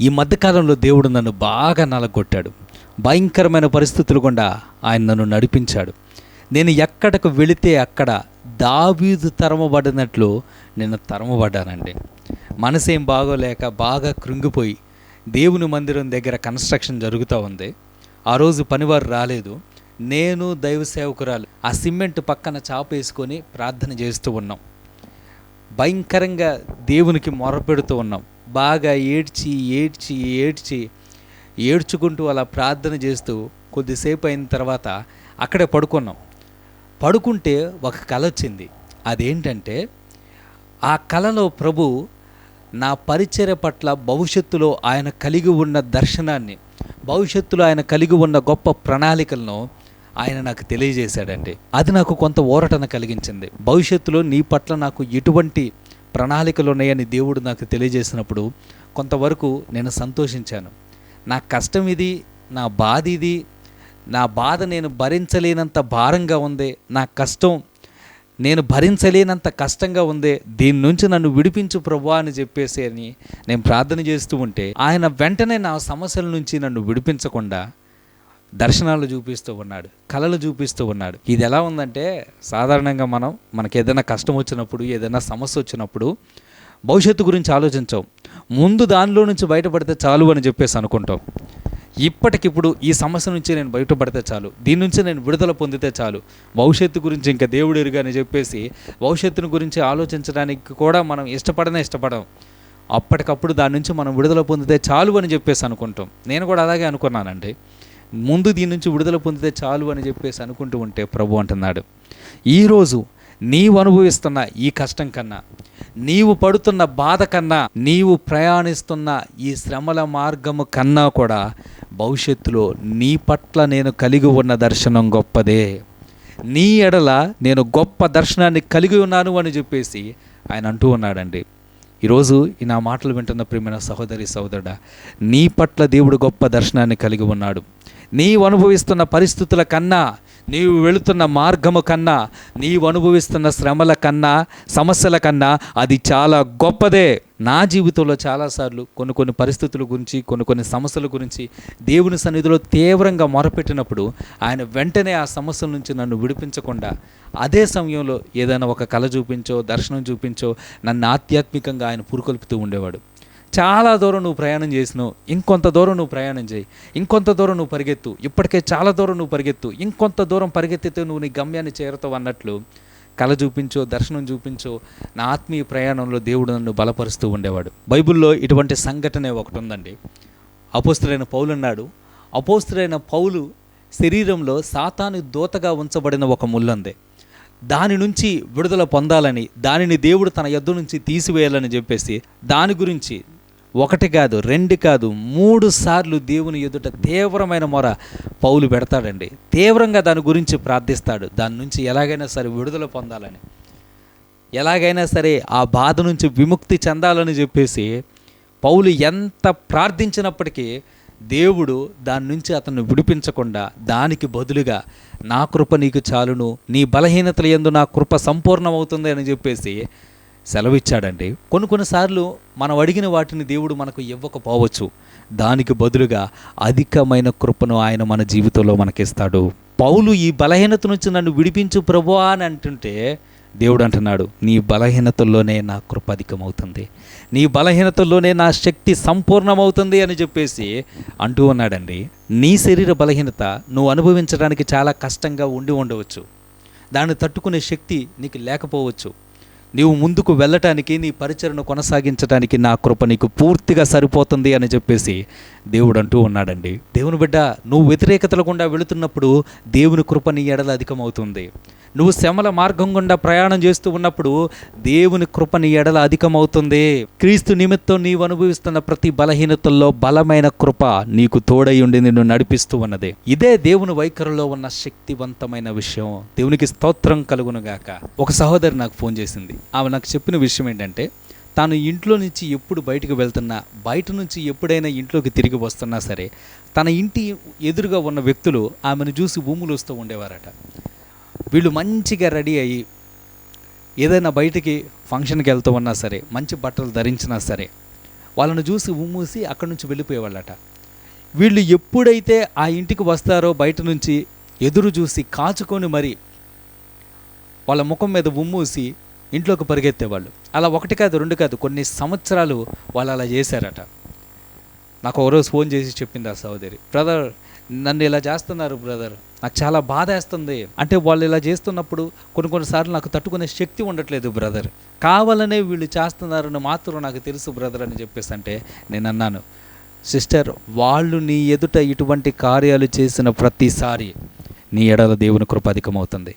ఈ మధ్యకాలంలో దేవుడు నన్ను బాగా నలగొట్టాడు. భయంకరమైన పరిస్థితులు గుండా ఆయన నన్ను నడిపించాడు. నేను ఎక్కడకు వెళితే అక్కడ దావీదు తరమబడినట్లు నేను తరమబడ్డానండి. మనసేం బాగోలేక బాగా కృంగిపోయి దేవుని మందిరం దగ్గర కన్స్ట్రక్షన్ జరుగుతూ ఉంది. ఆ రోజు పనివారు రాలేదు. నేను దైవ సేవకురాలు. ఆ సిమెంట్ పక్కన చాపేసుకొని ప్రార్థన చేస్తూ ఉన్నాం. భయంకరంగా దేవునికి మొరపెడుతూ ఉన్నాం. బాగా ఏడ్చి ఏడ్చి ఏడ్చి ఏడ్చుకుంటూ అలా ప్రార్థన చేస్తూ కొద్దిసేపు అయిన తర్వాత అక్కడే పడుకున్నాం. పడుకుంటే ఒక కళ వచ్చింది. అదేంటంటే ఆ కళలో ప్రభు నా పరిచర్య పట్ల భవిష్యత్తులో ఆయన కలిగి ఉన్న దర్శనాన్ని భవిష్యత్తులో ఆయన కలిగి ఉన్న గొప్ప ప్రణాళికలను ఆయన నాకు తెలియజేశాడండి. అది నాకు కొంత ఊరటన కలిగించింది. భవిష్యత్తులో నీ పట్ల నాకు ఎటువంటి ప్రణాళికలు ఉన్నాయని దేవుడు నాకు తెలియజేసినప్పుడు కొంతవరకు నేను సంతోషించాను. నా కష్టం ఇది నా బాధ ఇది నా బాధ నేను భరించలేనంత భారంగా ఉంది నా కష్టం నేను భరించలేనంత కష్టంగా ఉంది దీని నుంచి నన్ను విడిపించు ప్రభా అని చెప్పేసి అని నేను ప్రార్థన చేస్తూ ఉంటే ఆయన వెంటనే నా సమస్యల నుంచి నన్ను విడిపించకుండా దర్శనాలు చూపిస్తూ ఉన్నాడు కళలు చూపిస్తూ ఉన్నాడు. ఇది ఎలా ఉందంటే సాధారణంగా మనం మనకి ఏదైనా కష్టం వచ్చినప్పుడు ఏదైనా సమస్య వచ్చినప్పుడు భవిష్యత్తు గురించి ఆలోచించాం. ముందు దానిలో నుంచి బయటపడితే చాలు అని చెప్పేసి అనుకుంటాం. ఇప్పటికిప్పుడు ఈ సమస్య నుంచి నేను బయటపడితే చాలు దీని నుంచి నేను విడుదల పొందితే చాలు భవిష్యత్తు గురించి ఇంకా దేవుడు ఎరుగని చెప్పేసి భవిష్యత్తును గురించి ఆలోచించడానికి కూడా మనం ఇష్టపడనే ఇష్టపడం అప్పటికప్పుడు దాని నుంచి మనం విడుదల పొందితే చాలు అని చెప్పేసి అనుకుంటాం. నేను కూడా అలాగే అనుకున్నానండి. ముందు దీని నుంచి విడుదల పొందితే చాలు అని చెప్పేసి అనుకుంటూ ఉంటే ప్రభు అంటున్నాడు. ఈరోజు నీవు అనుభవిస్తున్న ఈ కష్టం కన్నా నీవు పడుతున్న బాధ కన్నా నీవు ప్రయాణిస్తున్న ఈ శ్రమల మార్గము కన్నా కూడా భవిష్యత్తులో నీ పట్ల నేను కలిగి ఉన్న దర్శనం గొప్పదే. నీ ఎడల నేను గొప్ప దర్శనాన్ని కలిగి ఉన్నాను అని చెప్పేసి ఆయన అంటూ ఉన్నాడండి. ఈరోజు ఈ నా మాటలు వింటున్న ప్రియమైన సహోదరి సహోదరుడా నీ పట్ల దేవుడు గొప్ప దర్శనాన్ని కలిగి ఉన్నాడు. నీవు అనుభవిస్తున్న పరిస్థితుల కన్నా నీవు వెళుతున్న మార్గము కన్నా నీవు అనుభవిస్తున్న శ్రమల కన్నా సమస్యల కన్నా అది చాలా గొప్పదే. నా జీవితంలో చాలాసార్లు కొన్ని కొన్ని పరిస్థితుల గురించి కొన్ని కొన్ని సమస్యల గురించి దేవుని సన్నిధిలో తీవ్రంగా మొరపెట్టినప్పుడు ఆయన వెంటనే ఆ సమస్యల నుంచి నన్ను విడిపించకుండా అదే సమయంలో ఏదైనా ఒక కళ చూపించో దర్శనం చూపించో నన్ను ఆధ్యాత్మికంగా ఆయన పురుకొల్పుతూ ఉండేవాడు. చాలా దూరం నువ్వు ప్రయాణం చేసినావు ఇంకొంత దూరం నువ్వు ప్రయాణం చేయి. ఇంకొంత దూరం నువ్వు పరిగెత్తు. ఇప్పటికే చాలా దూరం నువ్వు పరిగెత్తు. ఇంకొంత దూరం పరిగెత్తితే నువ్వు నీ గమ్యాన్ని చేరుతావు అన్నట్లు కళ చూపించో దర్శనం చూపించో నా ఆత్మీయ ప్రయాణంలో దేవుడు నన్ను బలపరుస్తూ ఉండేవాడు. బైబిల్లో ఇటువంటి సంఘటనే ఒకటి ఉందండి. అపోస్తులైన పౌలు అన్నాడు అపోస్తులైన పౌలు శరీరంలో సాతాను దోతగా ఉంచబడిన ఒక ముల్లుంది. దాని నుంచి విడుదల పొందాలని దానిని దేవుడు తన యొద్ద నుంచి తీసివేయాలని చెప్పేసి దాని గురించి ఒకటి కాదు రెండు కాదు మూడు సార్లు దేవుని ఎదుట తీవ్రమైన మొర పౌలు పెడతాడండి. తీవ్రంగా దాని గురించి ప్రార్థిస్తాడు. దాని నుంచి ఎలాగైనా సరే విడుదల పొందాలని. ఎలాగైనా సరే ఆ బాధ నుంచి విముక్తి చెందాలని చెప్పేసి పౌలు ఎంత ప్రార్థించినప్పటికీ దేవుడు దాని నుంచి అతను విడిపించకుండా దానికి బదులుగా నా కృప నీకు చాలును నీ బలహీనతల ఎందు నా కృప సంపూర్ణమవుతుంది అని చెప్పేసి సెలవిచ్చాడండి. కొన్ని కొన్నిసార్లు మనం అడిగిన వాటిని దేవుడు మనకు ఇవ్వకపోవచ్చు. దానికి బదులుగా అధికమైన కృపను ఆయన మన జీవితంలో మనకిస్తాడు. పౌలు ఈ బలహీనత నుంచి నన్ను విడిపించు ప్రభువా అని అంటుంటే దేవుడు అంటున్నాడు నీ బలహీనతల్లోనే నా కృప అధికమవుతుంది. నీ బలహీనతల్లోనే నా శక్తి సంపూర్ణమవుతుంది అని చెప్పేసి అంటూ ఉన్నాడండి. నీ శరీర బలహీనత నువ్వు అనుభవించడానికి చాలా కష్టంగా ఉండి ఉండవచ్చు. దాన్ని తట్టుకునే శక్తి నీకు లేకపోవచ్చు. నీవు ముందుకు వెళ్ళటానికి నీ పరిచయను కొనసాగించడానికి నా కృప నీకు పూర్తిగా సరిపోతుంది అని చెప్పేసి దేవుడు అంటూ ఉన్నాడండి. దేవుని బిడ్డ నువ్వు వ్యతిరేకతల గుండా వెళుతున్నప్పుడు దేవుని కృప నీ ఎడల అధికమవుతుంది. నువ్వు శ్రమల మార్గం గుండా ప్రయాణం చేస్తూ ఉన్నప్పుడు దేవుని కృప నీ ఎడల అధికమవుతుంది. క్రీస్తు నిమిత్తం నీవు అనుభవిస్తున్న ప్రతి బలహీనతల్లో బలమైన కృప నీకు తోడై ఉండి నిన్ను నడిపిస్తూ ఉన్నది. ఇదే దేవుని వైఖరిలో ఉన్న శక్తివంతమైన విషయం. దేవునికి స్తోత్రం కలుగునుగాక ఒక సహోదరి నాకు ఫోన్ చేసింది. ఆమె నాకు చెప్పిన విషయం ఏంటంటే తాను ఇంట్లో నుంచి ఎప్పుడు బయటకు వెళ్తున్నా బయట నుంచి ఎప్పుడైనా ఇంట్లోకి తిరిగి వస్తున్నా సరే తన ఇంటి ఎదురుగా ఉన్న వ్యక్తులు ఆమెను చూసి భూములు వస్తూ ఉండేవారట. వీళ్ళు మంచిగా రెడీ అయ్యి ఏదైనా బయటికి ఫంక్షన్కి వెళ్తూ ఉన్నా సరే మంచి బట్టలు ధరించినా సరే వాళ్ళని చూసి ఉమ్మూసి అక్కడి నుంచి వెళ్ళిపోయేవాళ్ళట. వీళ్ళు ఎప్పుడైతే ఆ ఇంటికి వస్తారో బయట నుంచి ఎదురు చూసి కాచుకొని మరి వాళ్ళ ముఖం మీద ఉమ్మూసి ఇంట్లోకి పరిగెత్తేవాళ్ళు. అలా ఒకటి కాదు రెండు కాదు కొన్ని సంవత్సరాలు వాళ్ళు అలా చేశారట. నాకు ఒకరోజు ఫోన్ చేసి చెప్పింది ఆ సహోదరి బ్రదర్ నన్ను ఇలా చేస్తున్నారు బ్రదర్ నాకు చాలా బాధ వేస్తుంది. అంటే వాళ్ళు ఇలా చేస్తున్నప్పుడు కొన్ని కొన్నిసార్లు నాకు తట్టుకునే శక్తి ఉండట్లేదు బ్రదర్ కావాలనే వీళ్ళు చేస్తున్నారని మాత్రం నాకు తెలుసు బ్రదర్ అని చెప్పేసి అంటే నేను అన్నాను. సిస్టర్ వాళ్ళు నీ ఎదుట ఇటువంటి కార్యాలు చేసిన ప్రతిసారి నీ ఎడల దేవుని కృపాధికమవుతుంది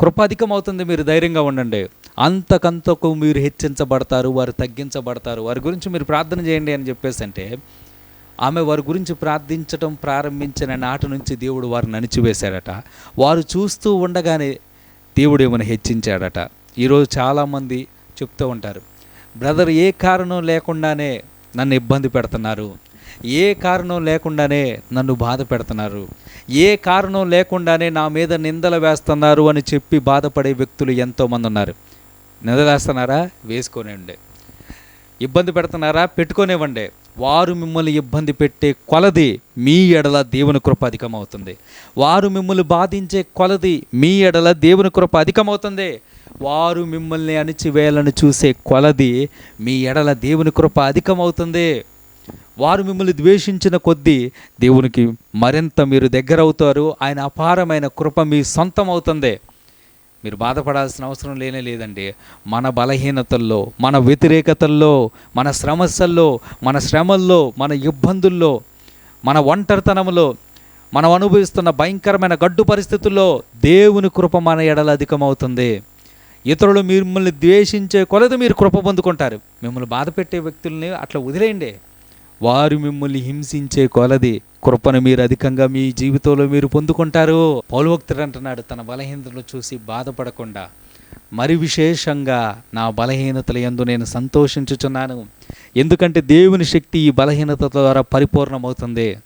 కృపాధికమవుతుంది మీరు ధైర్యంగా ఉండండి. అంతకంతకు మీరు హెచ్చించబడతారు వారు తగ్గించబడతారు. వారి గురించి మీరు ప్రార్థన చేయండి అని చెప్పేసి అంటే ఆమె వారి గురించి ప్రార్థించటం ప్రారంభించిన నాటి నుంచి దేవుడు వారిని అణిచివేశాడట. వారు చూస్తూ ఉండగానే దేవుడు ఏమైనా హెచ్చించాడట. ఈరోజు చాలామంది చెప్తూ ఉంటారు బ్రదర్ ఏ కారణం లేకుండానే నన్ను ఇబ్బంది పెడుతున్నారు? ఏ కారణం లేకుండానే నన్ను బాధ పెడుతున్నారు? ఏ కారణం లేకుండానే నా మీద నిందలు వేస్తున్నారు? అని చెప్పి బాధపడే వ్యక్తులు ఎంతోమంది ఉన్నారు. నిందలు వేస్తున్నారా? వేసుకోనివ్వండి. ఇబ్బంది పెడుతున్నారా? పెట్టుకొనివ్వండి. వారు మిమ్మల్ని ఇబ్బంది పెట్టే కొలది మీ ఎడల దేవుని కృప అధికమవుతుంది. వారు మిమ్మల్ని బాధించే కొలది మీ ఎడల దేవుని కృప అధికమవుతుంది. వారు మిమ్మల్ని అణిచివేయాలని చూసే కొలది మీ ఎడల దేవుని కృప అధికమవుతుంది. వారు మిమ్మల్ని ద్వేషించిన కొద్దీ దేవునికి మరింత మీరు దగ్గర అవుతారు ఆయన అపారమైన కృప మీ సొంతం అవుతుంది మీరు బాధపడాల్సిన అవసరం లేనే లేదండి. మన బలహీనతల్లో మన వ్యతిరేకతల్లో మన శ్రమస్యల్లో మన శ్రమల్లో మన ఇబ్బందుల్లో మన ఒంటరితనంలో మనం అనుభవిస్తున్న భయంకరమైన గడ్డు పరిస్థితుల్లో దేవుని కృప మన ఎడల అధికమవుతుంది. ఇతరులు మిమ్మల్ని ద్వేషించే కొలది మీరు కృప పొందుకుంటారు. మిమ్మల్ని బాధ పెట్టే వ్యక్తుల్ని అట్లా వదిలేయండి. వారు మిమ్మల్ని హింసించే కొలది కృపను మీరు అధికంగా మీ జీవితంలో మీరు పొందుకుంటారు. పౌలవక్తుడు అంటున్నాడు తన బలహీనతలు చూసి బాధపడకుండా మరి విశేషంగా నా బలహీనతల ఎందు నేను సంతోషించుచున్నాను. ఎందుకంటే దేవుని శక్తి ఈ బలహీనత ద్వారా పరిపూర్ణమవుతుంది.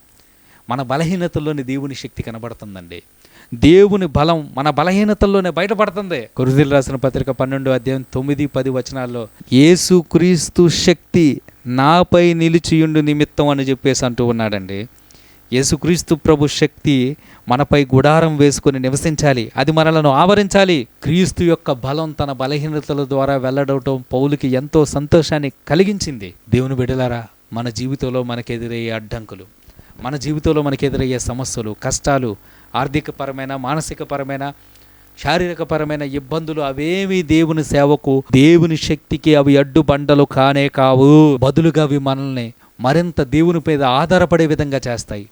మన బలహీనతల్లోని దేవుని శక్తి కనబడుతుందండి. దేవుని బలం మన బలహీనతల్లోనే బయటపడుతుంది. కురుదిలు రాసిన పత్రిక పన్నెండు అధ్యాయం తొమ్మిది పది వచనాల్లో యేసు క్రీస్తు శక్తి నాపై నిలిచియుండు నిమిత్తం అని చెప్పేసి అంటూ ఉన్నాడండి. యేసుక్రీస్తు ప్రభు శక్తి మనపై గుడారం వేసుకొని నివసించాలి. అది మనలను ఆవరించాలి. క్రీస్తు యొక్క బలం తన బలహీనతల ద్వారా వెళ్ళడవటం పౌలుకి ఎంతో సంతోషాన్ని కలిగించింది. దేవుని బిడలారా మన జీవితంలో మనకెదురయ్యే అడ్డంకులు మన జీవితంలో మనకెదురయ్యే సమస్యలు కష్టాలు ఆర్థికపరమైన మానసికపరమైన శారీరకపరమైన ఇబ్బందులు అవేమి దేవుని సేవకు దేవుని శక్తికి అవి అడ్డుబండలు కానే కావు. బదులుగా అవి మనల్ని మరింత దేవుని మీద ఆధారపడే విధంగా చేస్తాయి.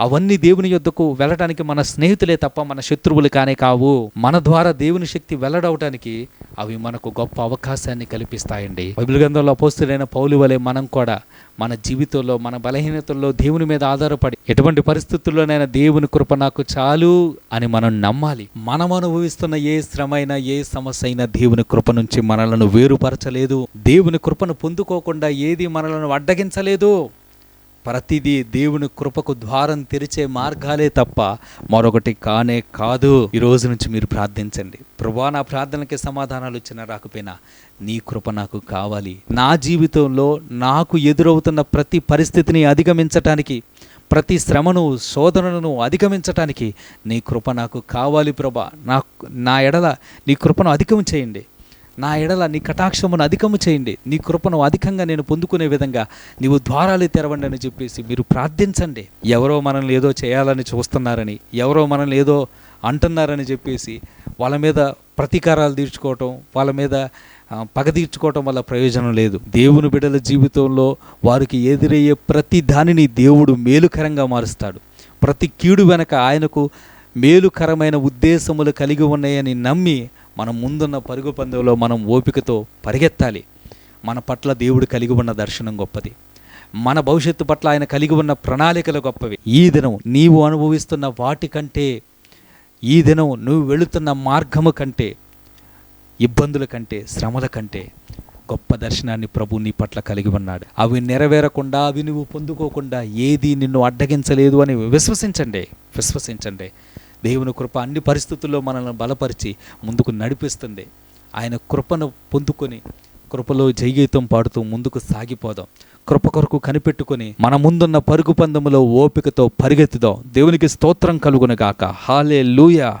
అవన్నీ దేవుని యొద్దకు వెళ్ళటానికి మన స్నేహితులే తప్ప మన శత్రువులు కానే కావు. మన ద్వారా దేవుని శక్తి వెల్లడవటానికి అవి మనకు గొప్ప అవకాశాన్ని కల్పిస్తాయండి. బైబిల్ గ్రంథంలో అపోస్తులైన పౌలు వలె మనం కూడా మన జీవితంలో మన బలహీనతల్లో దేవుని మీద ఆధారపడి ఎటువంటి పరిస్థితుల్లోనైనా దేవుని కృప నాకు చాలు అని మనం నమ్మాలి. మనం అనుభవిస్తున్న ఏ శ్రమైనా ఏ సమస్య అయినా దేవుని కృప నుంచి మనలను వేరుపరచలేదు. దేవుని కృపను పొందుకోకుండా ఏది మనలను అడ్డగించలేదు. ప్రతిదీ దేవుని కృపకు ద్వారం తెరిచే మార్గాలే తప్ప మరొకటి కానే కాదు. ఈ రోజు నుంచి మీరు ప్రార్థించండి. ప్రభా నా ప్రార్థనకి సమాధానాలు వచ్చినా రాకపోయినా నీ కృప నాకు కావాలి. నా జీవితంలో నాకు ఎదురవుతున్న ప్రతి పరిస్థితిని అధిగమించటానికి ప్రతి శ్రమను శోధనను అధిగమించటానికి నీ కృప నాకు కావాలి ప్రభా. నా నా ఎడల నీ కృపను అధికం చేయండి. నా ఎడల నీ కటాక్షమును అధికము చేయండి. నీ కృపను అధికంగా నేను పొందుకునే విధంగా నీవు ద్వారాలు తెరవండి అని చెప్పేసి మీరు ప్రార్థించండి. ఎవరో మనల్ని ఏదో చేయాలని చూస్తున్నారని ఎవరో మనల్ని ఏదో అంటున్నారని చెప్పేసి వాళ్ళ మీద ప్రతీకారాలు తీర్చుకోవటం వాళ్ళ మీద పగ తీర్చుకోవటం వల్ల ప్రయోజనం లేదు. దేవుని బిడ్డల జీవితంలో వారికి ఎదురయ్యే ప్రతి దానిని దేవుడు మేలుకరంగా మారుస్తాడు. ప్రతి కీడు వెనక ఆయనకు మేలుకరమైన ఉద్దేశములు కలిగి ఉన్నాయని నమ్మి మనం ముందున్న పరుగు పందెంలో మనం ఓపికతో పరిగెత్తాలి. మన పట్ల దేవుడు కలిగి ఉన్న దర్శనం గొప్పది. మన భవిష్యత్తు పట్ల ఆయన కలిగి ఉన్న ప్రణాళికలు గొప్పవి. ఈ దినం నీవు అనుభవిస్తున్న వాటి కంటే ఈ దినం నువ్వు వెళుతున్న మార్గము కంటే ఇబ్బందుల కంటే శ్రమల కంటే గొప్ప దర్శనాన్ని ప్రభు నీ పట్ల కలిగి ఉన్నాడు. అవి నెరవేరకుండా అవి నువ్వు పొందుకోకుండా ఏది నిన్ను అడ్డగించలేదు అని విశ్వసించండి. విశ్వసించండి. దేవుని కృప అన్ని పరిస్థితుల్లో మనల్ని బలపరిచి ముందుకు నడిపిస్తుంది. ఆయన కృపను పొందుకొని కృపలో జయగీతం పాడుతూ ముందుకు సాగిపోదాం. కృప కొరకు కనిపెట్టుకొని మన ముందున్న పరుగు పందములో ఓపికతో పరిగెత్తుదాం. దేవునికి స్తోత్రం కలుగునగాక హాలే లూయా